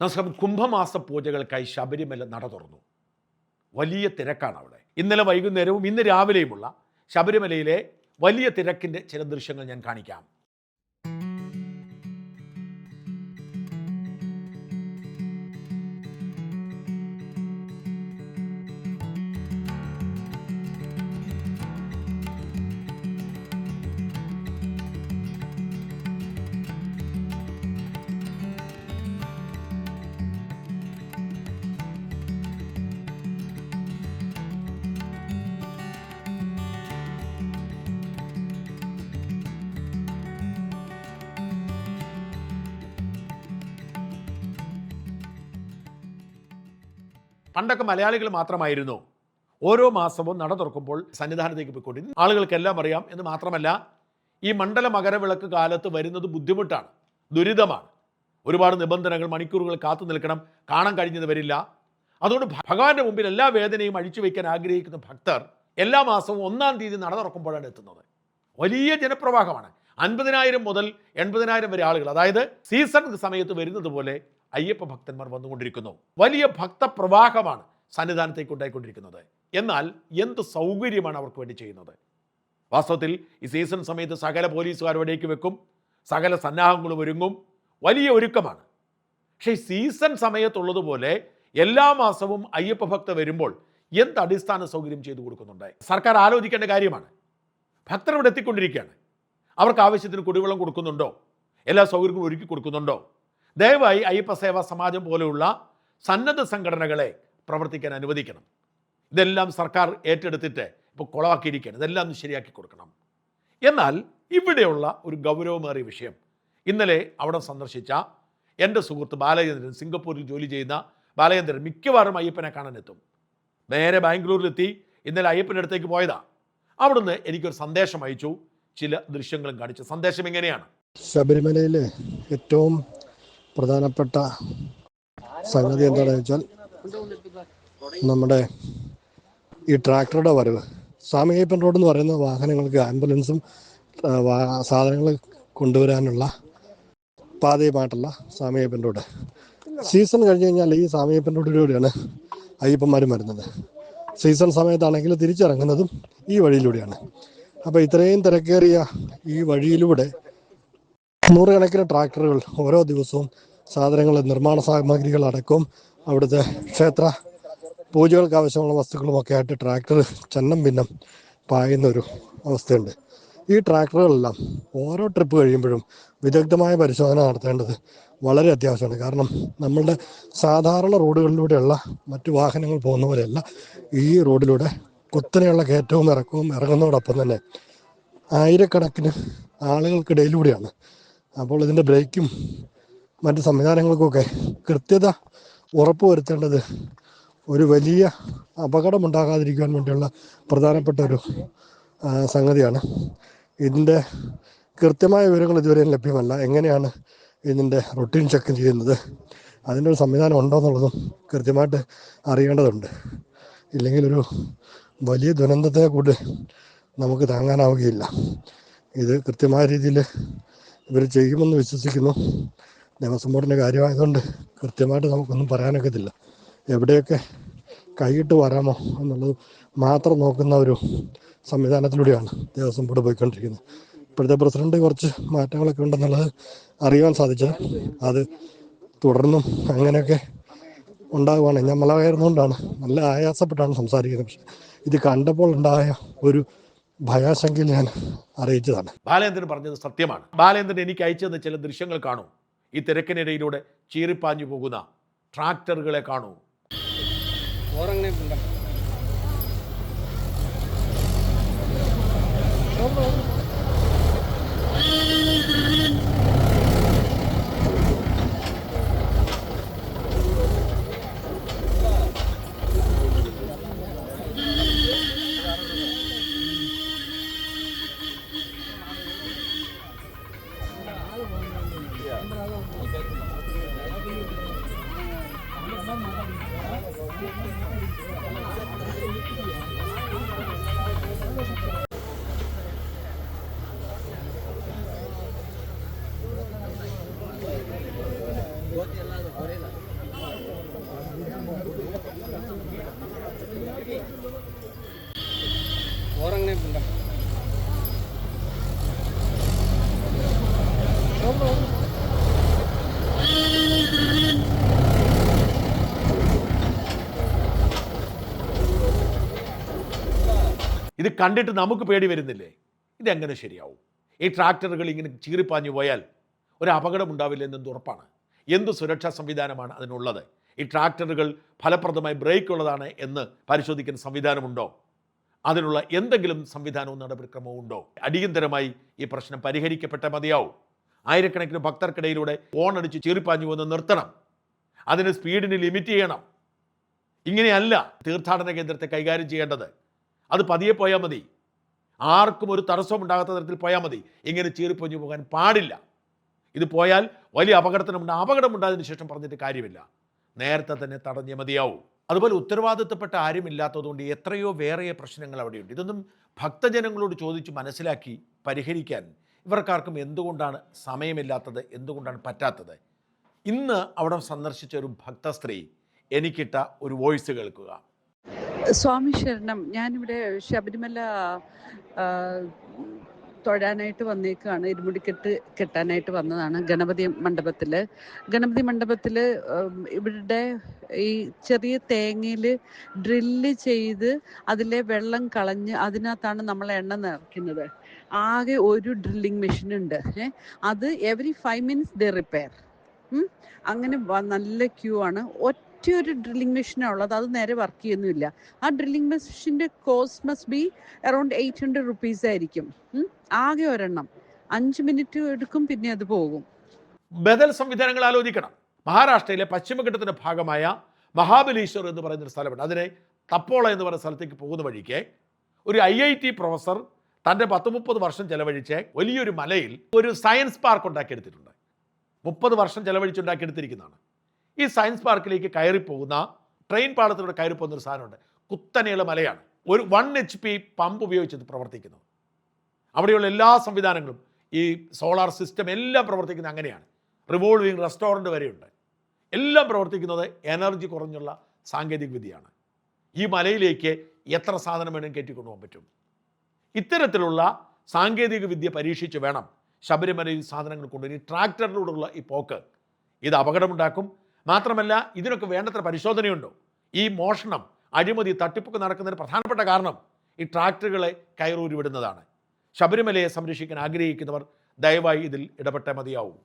നമസ്കാരം. കുംഭമാസ പൂജകൾക്കായി ശബരിമല നട തുറന്നു. വലിയ തിരക്കാണ് അവിടെ ഇന്നലെ വൈകുന്നേരവും ഇന്ന് രാവിലെയുമുള്ള ശബരിമലയിലെ വലിയ തിരക്കിന്റെ ചില ദൃശ്യങ്ങൾ ഞാൻ കാണിക്കാം. പണ്ടൊക്കെ മലയാളികൾ മാത്രമായിരുന്നു. ഓരോ മാസവും നട തുറക്കുമ്പോൾ സന്നിധാനത്തേക്ക് പോയിക്കൊണ്ടിരുന്നു. ആളുകൾക്കെല്ലാം അറിയാം എന്ന് മാത്രമല്ല ഈ മണ്ഡല മകരവിളക്ക് കാലത്ത് വരുന്നത് ബുദ്ധിമുട്ടാണ് ദുരിതമാണ്. ഒരുപാട് നിബന്ധനകൾ മണിക്കൂറുകൾ കാത്തു നിൽക്കണം കാണാൻ കഴിഞ്ഞത് വരില്ല. അതുകൊണ്ട് ഭഗവാന്റെ മുമ്പിൽ എല്ലാ വേദനയും അഴിച്ചു വയ്ക്കാൻ ആഗ്രഹിക്കുന്ന ഭക്തർ എല്ലാ മാസവും ഒന്നാം തീയതി നട തുറക്കുമ്പോഴാണ് എത്തുന്നത്. വലിയ ജനപ്രവാഹമാണ്. അൻപതിനായിരം മുതൽ എൺപതിനായിരം വരെ ആളുകൾ അതായത് സീസൺ സമയത്ത് വരുന്നത് പോലെ അയ്യപ്പ ഭക്തന്മാർ വന്നുകൊണ്ടിരിക്കുന്നു. വലിയ ഭക്തപ്രവാഹമാണ് സന്നിധാനത്തേക്ക് ഉണ്ടായിക്കൊണ്ടിരിക്കുന്നത് എന്നാൽ എന്ത് സൗകര്യമാണ് അവർക്ക് വേണ്ടി ചെയ്യുന്നത്? വാസ്തവത്തിൽ ഈ സീസൺ സമയത്ത് സകല പോലീസുകാർ അവിടേക്ക് വെക്കും. സകല സന്നാഹങ്ങളും ഒരുങ്ങും. വലിയ ഒരുക്കമാണ്. പക്ഷേ സീസൺ സമയത്തുള്ളതുപോലെ എല്ലാ മാസവും അയ്യപ്പ ഭക്ത വരുമ്പോൾ എന്ത് അടിസ്ഥാന സൗകര്യം ചെയ്തു കൊടുക്കുന്നുണ്ട്? സർക്കാർ ആലോചിക്കേണ്ട കാര്യമാണ്. ഭക്തർ ഇവിടെ എത്തിക്കൊണ്ടിരിക്കുകയാണ്. അവർക്ക് ആവശ്യത്തിന് കുടിവെള്ളം കൊടുക്കുന്നുണ്ടോ? എല്ലാ സൗകര്യങ്ങളും ഒരുക്കി കൊടുക്കുന്നുണ്ടോ? ദയവായി അയ്യപ്പ സേവാ സമാജം പോലെയുള്ള സന്നദ്ധ സംഘടനകളെ പ്രവർത്തിക്കാൻ അനുവദിക്കണം. ഇതെല്ലാം സർക്കാർ ഏറ്റെടുത്തിട്ട് ഇപ്പോൾ കുളവാക്കിയിരിക്കുകയാണ്. ഇതെല്ലാം ശരിയാക്കി കൊടുക്കണം. എന്നാൽ ഇവിടെയുള്ള ഒരു ഗൗരവമേറിയ വിഷയം. ഇന്നലെ അവിടെ സന്ദർശിച്ച എന്റെ സുഹൃത്ത് ബാലചന്ദ്രൻ സിംഗപ്പൂരിൽ ജോലി ചെയ്യുന്ന ബാലചന്ദ്രൻ മിക്കവാറും അയ്യപ്പനെ കാണാനെത്തും. നേരെ ബാംഗ്ലൂരിലെത്തി ഇന്നലെ അയ്യപ്പന്റെ അടുത്തേക്ക് പോയതാ. അവിടുന്ന് എനിക്കൊരു സന്ദേശം അയച്ചു. ചില ദൃശ്യങ്ങളും കാണിച്ചു. സന്ദേശം എങ്ങനെയാണ് ശബരിമലയിലെ ഏറ്റവും പ്രധാനപ്പെട്ട സംഗതി എന്താണെന്ന് വെച്ചാൽ നമ്മുടെ ഈ ട്രാക്ടറുടെ വരവ്. സ്വാമിയപ്പൻ റോഡ് എന്ന് പറയുന്ന വാഹനങ്ങൾക്ക് ആംബുലൻസും സാധനങ്ങൾ കൊണ്ടുവരാനുള്ള പാതയുമായിട്ടുള്ള സ്വാമിയപ്പൻ റോഡ്. സീസൺ കഴിഞ്ഞ് കഴിഞ്ഞാൽ ഈ സ്വാമിയപ്പൻ റോഡിലൂടെയാണ് അയ്യപ്പന്മാരും വരുന്നത്. സീസൺ സമയത്താണെങ്കിൽ തിരിച്ചിറങ്ങുന്നതും ഈ വഴിയിലൂടെയാണ്. അപ്പോൾ ഇത്രയും തിരക്കേറിയ ഈ വഴിയിലൂടെ നൂറുകണക്കിന് ട്രാക്ടറുകൾ ഓരോ ദിവസവും സാധനങ്ങൾ നിർമ്മാണ സാമഗ്രികൾ അടക്കം അവിടുത്തെ ക്ഷേത്ര പൂജകൾക്ക് ആവശ്യമുള്ള വസ്തുക്കളുമൊക്കെ ആയിട്ട് ട്രാക്ടർ ചന്നം ഭിന്നം പായുന്ന ഒരു അവസ്ഥയുണ്ട്. ഈ ട്രാക്ടറുകളെല്ലാം ഓരോ ട്രിപ്പ് കഴിയുമ്പോഴും വിദഗ്ധമായ പരിശോധന നടത്തേണ്ടത് വളരെ അത്യാവശ്യമാണ്. കാരണം നമ്മളുടെ സാധാരണ റോഡുകളിലൂടെയുള്ള മറ്റു വാഹനങ്ങൾ പോകുന്ന പോലെയല്ല ഈ റോഡിലൂടെ കുത്തനെയുള്ള കയറ്റവും ഇറക്കവും ഇറങ്ങുന്നതോടൊപ്പം തന്നെ ആയിരക്കണക്കിന് ആളുകൾക്കിടയിലൂടെയാണ്. അപ്പോൾ ഇതിന്റെ ബ്രേക്കും മറ്റ് സംവിധാനങ്ങൾക്കൊക്കെ കൃത്യത ഉറപ്പുവരുത്തേണ്ടത് ഒരു വലിയ അപകടമുണ്ടാകാതിരിക്കാൻ വേണ്ടിയുള്ള പ്രധാനപ്പെട്ട ഒരു സംഗതിയാണ്. ഇതിന്റെ കൃത്യമായ വിവരങ്ങൾ ഇതുവരെ ലഭ്യമല്ല. എങ്ങനെയാണ് ഇതിന്റെ റൊട്ടീൻ ചെക്ക് ചെയ്യുന്നത്? അതിന്റെ ഒരു സംവിധാനം ഉണ്ടോ എന്നുള്ളതും കൃത്യമായിട്ട് അറിയേണ്ടതുണ്ട്. ഇല്ലെങ്കിൽ ഒരു വലിയ ദുരന്തത്തെ കൂടി നമുക്ക് താങ്ങാനാവുകയില്ല. ഇത് കൃത്യമായ രീതിയിൽ ഇവർ ചെയ്യുമെന്ന് വിശ്വസിക്കുന്നു. ദേവസ്വം ബോർഡിന്റെ കാര്യമായതുകൊണ്ട് കൃത്യമായിട്ട് നമുക്കൊന്നും പറയാനൊക്കത്തില്ല. എവിടെയൊക്കെ കൈയിട്ട് വരാമോ എന്നുള്ളത് മാത്രം നോക്കുന്ന ഒരു സംവിധാനത്തിലൂടെയാണ് ദേവസ്വം ബോർഡ് പോയിക്കൊണ്ടിരിക്കുന്നത്. ഇപ്പോഴത്തെ പ്രസിഡന്റ് കുറച്ച് മാറ്റങ്ങളൊക്കെ ഉണ്ടെന്നുള്ളത് അറിയാൻ സാധിച്ചത്. അത് തുടർന്നും അങ്ങനെയൊക്കെ ഉണ്ടാകുവാണ്. ഞാൻ മല കയറുന്നതുകൊണ്ടാണ് നല്ല ആയാസപ്പെട്ടാണ് സംസാരിക്കുന്നത്. പക്ഷെ ഇത് കണ്ടപ്പോൾ ഉണ്ടായ ഒരു ഭയാശങ്കയിൽ ഞാൻ അറിയിച്ചതാണ്. ബാലേന്ദ്രൻ പറഞ്ഞത് സത്യമാണ്. ബാലേന്ദ്രൻ എനിക്ക് അയച്ചു തന്ന ചില ദൃശ്യങ്ങൾ കാണൂ. ഈ തിരക്കിനിടയിലൂടെ ചീറിപ്പാഞ്ഞു പോകുന്ന ട്രാക്ടറുകളെ കാണൂ. ഓരോ ഇത് കണ്ടിട്ട് നമുക്ക് പേടി വരുന്നില്ലേ? ഇതെങ്ങനെ ശരിയാവും? ഈ ട്രാക്ടറുകൾ ഇങ്ങനെ ചീറിപ്പാഞ്ഞു പോയാൽ ഒരു അപകടം ഉണ്ടാവില്ല എന്നത് ഉറപ്പാണ്? എന്ത് സുരക്ഷാ സംവിധാനമാണ് അതിനുള്ളത്? ഈ ട്രാക്ടറുകൾ ഫലപ്രദമായി ബ്രേക്ക് ഉള്ളതാണ് എന്ന് പരിശോധിക്കുന്ന സംവിധാനമുണ്ടോ? അതിനുള്ള എന്തെങ്കിലും സംവിധാനവും നടപടിക്രമവും ഉണ്ടോ? അടിയന്തരമായി ഈ പ്രശ്നം പരിഹരിക്കപ്പെട്ട മതിയാവും. ആയിരക്കണക്കിന് ഭക്തർക്കിടയിലൂടെ അടിച്ച് ചീറിപ്പാഞ്ഞു വന്ന് നിർത്തണം. അതിന് സ്പീഡിന് ലിമിറ്റ് ചെയ്യണം. ഇങ്ങനെയല്ല തീർത്ഥാടന കേന്ദ്രത്തെ കൈകാര്യം ചെയ്യേണ്ടത്. അത് പതിയെ പോയാൽ മതി. ആർക്കും ഒരു തടസ്സം ഉണ്ടാകാത്ത തരത്തിൽ പോയാൽ മതി. ഇങ്ങനെ ചീറിപ്പൊഞ്ഞു പോകാൻ പാടില്ല. ഇത് പോയാൽ വലിയ അപകടത്തിനുണ്ട് അപകടം ഉണ്ടായതിനു ശേഷം പറഞ്ഞിട്ട് കാര്യമില്ല. നേരത്തെ തന്നെ തടഞ്ഞേ മതിയാവും. അതുപോലെ ഉത്തരവാദിത്തപ്പെട്ട ആരുമില്ലാത്തതുകൊണ്ട് എത്രയോ വേറെ പ്രശ്നങ്ങൾ അവിടെയുണ്ട്. ഇതൊന്നും ഭക്തജനങ്ങളോട് ചോദിച്ച് മനസ്സിലാക്കി പരിഹരിക്കാൻ ഇവർക്കാർക്കും എന്തുകൊണ്ടാണ് സമയമില്ലാത്തത്? എന്തുകൊണ്ടാണ് പറ്റാത്തത്? ഇന്ന് അവിടെ സന്ദർശിച്ച ഒരു ഭക്ത സ്ത്രീ എനിക്കിട്ട ഒരു വോയിസ് കേൾക്കുക. സ്വാമി ശരണം ഞാനിവിടെ ശബരിമല തൊഴാനായിട്ട് വന്നേക്കാണ്. ഇരുമുടിക്കെട്ട് കെട്ടാനായിട്ട് വന്നതാണ് ഗണപതി മണ്ഡപത്തിൽ ഗണപതി മണ്ഡപത്തിൽ ഇവരുടെ ഈ ചെറിയ തേങ്ങയിൽ ഡ്രില്ല് ചെയ്ത് അതിലെ വെള്ളം കളഞ്ഞ് അതിനകത്താണ് നമ്മൾ എണ്ണ നിറയ്ക്കുന്നത്. ആകെ ഒരു ഡ്രില്ലിംഗ് മെഷീൻ ഉണ്ട് അത് every five minutes the repair. അങ്ങനെ നല്ല ക്യൂ ആണ്. ഒറ്റയൊരു ഡ്രില്ലിംഗ് മെഷീനാണ് ഉള്ളത് അത് നേരെ വർക്ക് ചെയ്യുന്നില്ല. ആ ഡ്രില്ലിംഗ് മെഷീന്റെ cost must be around eight hundred rupees ആയിരിക്കും. ആകെ ഒരെണ്ണം. അഞ്ച് മിനിറ്റ് എടുക്കും പിന്നെ അത് പോകും. ബദൽ സംവിധാനങ്ങൾ ആലോചിക്കണം. മഹാരാഷ്ട്രയിലെ പശ്ചിമഘട്ടത്തിന്റെ ഭാഗമായ മഹാബലീശ്വർ എന്ന് പറയുന്ന ഒരു സ്ഥലമുണ്ട്. അതിനെ തപ്പോള എന്ന് പറയുന്ന സ്ഥലത്തേക്ക് പോകുന്ന വഴിക്ക് ഒരു ഐ ഐ ടി പ്രൊഫസർ തന്റെ പത്ത് മുപ്പത് വർഷം ചെലവഴിച്ച് വലിയൊരു മലയിൽ ഒരു സയൻസ് പാർക്ക് ഉണ്ടാക്കിയെടുത്തിട്ടുണ്ട്. മുപ്പത് വർഷം ചെലവഴിച്ചുണ്ടാക്കിയെടുത്തിരിക്കുന്നതാണ്. ഈ സയൻസ് പാർക്കിലേക്ക് കയറി പോകുന്ന ട്രെയിൻ പാളത്തിലൂടെ കയറി പോകുന്ന ഒരു സാധനമുണ്ട്. കുത്തനെയുള്ള മലയാണ്. ഒരു വൺ എച്ച് പി പമ്പ് ഉപയോഗിച്ച് ഇത് പ്രവർത്തിക്കുന്നത് അവിടെയുള്ള എല്ലാ സംവിധാനങ്ങളും ഈ സോളാർ സിസ്റ്റം എല്ലാം പ്രവർത്തിക്കുന്നത് അങ്ങനെയാണ്. റിവോൾവിങ് റെസ്റ്റോറന്റ് വരെയുണ്ട്. എല്ലാം പ്രവർത്തിക്കുന്നത് എനർജി കുറഞ്ഞുള്ള സാങ്കേതിക വിദ്യയാണ്. ഈ മലയിലേക്ക് എത്ര സാധനം വേണമെങ്കിലും കയറ്റിക്കൊണ്ടുപോകാൻ പറ്റും. ഇത്തരത്തിലുള്ള സാങ്കേതിക വിദ്യ പരീക്ഷിച്ച് വേണം ശബരിമലയിൽ സാധനങ്ങൾ കൊണ്ടുവരും ഈ ട്രാക്ടറിലൂടെയുള്ള ഈ പോക്ക്. ഇത് അപകടമുണ്ടാക്കും. മാത്രമല്ല ഇതിനൊക്കെ വേണ്ടത്ര പരിശോധനയുണ്ടോ? ഈ മോഷണം അഴിമതി തട്ടിപ്പൊക്കെ നടക്കുന്നതിന് പ്രധാനപ്പെട്ട കാരണം ഈ ട്രാക്ടറുകളെ കയറൂരി വിടുന്നതാണ് ശബരിമലയെ സംരക്ഷിക്കാൻ ആഗ്രഹിക്കുന്നവർ ദയവായി ഇതിൽ ഇടപെട്ടേ മതിയാവും.